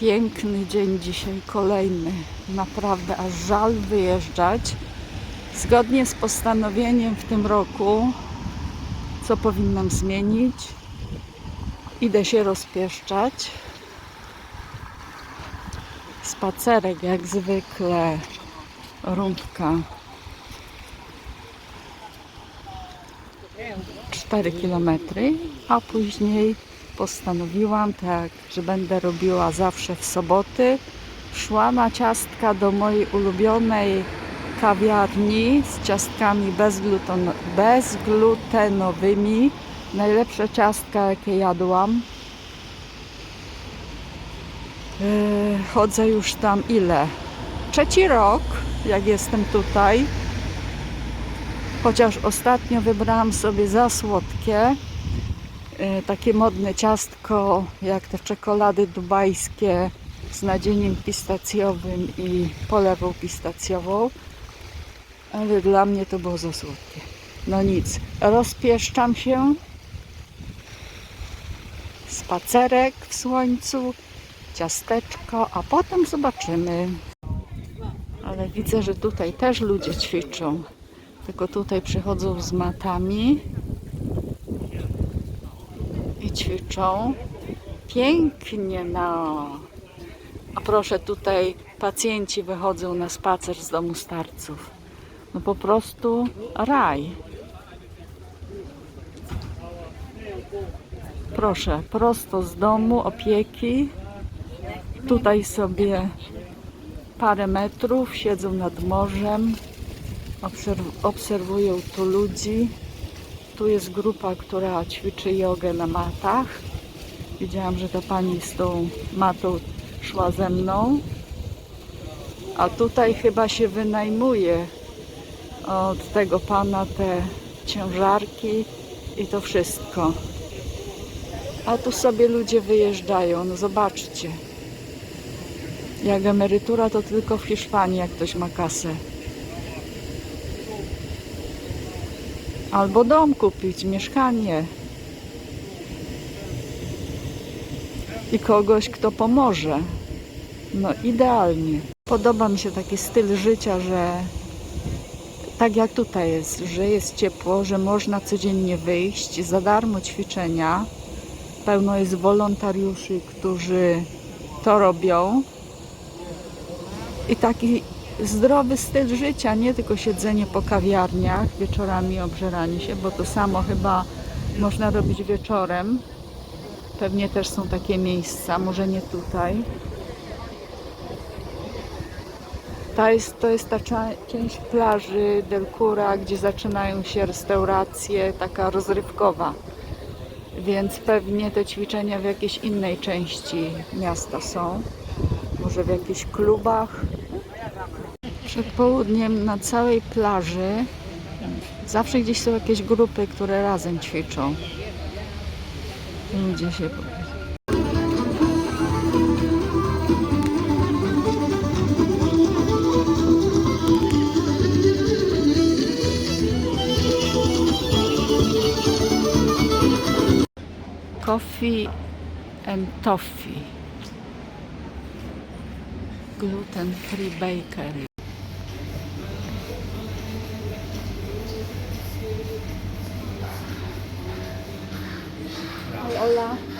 Piękny dzień dzisiaj, kolejny. Naprawdę aż żal wyjeżdżać. Zgodnie z postanowieniem w tym roku, co powinnam zmienić, idę się rozpieszczać. Spacerek jak zwykle, rundka 4 km, a później postanowiłam tak, że będę robiła zawsze w soboty. Szła na ciastka do mojej ulubionej kawiarni z ciastkami bezgluten, bezglutenowymi. Najlepsze ciastka, jakie jadłam. Yy, chodzę już tam ile? Trzeci rok, jak jestem tutaj. Chociaż ostatnio wybrałam sobie za słodkie e, takie modne ciastko, jak te czekolady dubajskie z nadzieniem pistacjowym i polewą pistacjową. Ale dla mnie to było za słodkie. No nic, rozpieszczam się. Spacerek w słońcu, ciasteczko, a potem zobaczymy. Ale widzę, że tutaj też ludzie ćwiczą. Tylko tutaj przychodzą z matami i ćwiczą. Pięknie, no. A proszę, tutaj pacjenci wychodzą na spacer z domu starców. No po prostu raj. Proszę, prosto z domu opieki. Tutaj sobie parę metrów siedzą nad morzem. Obserw- obserwują tu ludzi. Tu jest grupa, która ćwiczy jogę na matach. Widziałam, że ta pani z tą matą szła ze mną. A tutaj chyba się wynajmuje od tego pana te ciężarki i to wszystko. A tu sobie ludzie wyjeżdżają. No zobaczcie. Jak emerytura to tylko w Hiszpanii, jak ktoś ma kasę. Albo dom kupić, mieszkanie. I kogoś, kto pomoże. No idealnie. Podoba mi się taki styl życia, że tak jak tutaj jest, że jest ciepło, że można codziennie wyjść, za darmo ćwiczenia. Pełno jest wolontariuszy, którzy to robią. I taki zdrowy styl życia, nie tylko siedzenie po kawiarniach, wieczorami obżeranie się, bo to samo chyba można robić wieczorem. Pewnie też są takie miejsca, może nie tutaj. To jest, to jest ta część plaży Del Cura, gdzie zaczynają się restauracje, taka rozrywkowa. Więc pewnie te ćwiczenia w jakiejś innej części miasta są. Może w jakichś klubach. Przed południem na całej plaży zawsze gdzieś są jakieś grupy, które razem ćwiczą. Ludzie się. Coffee and toffee. gluten-free bakery. Hola.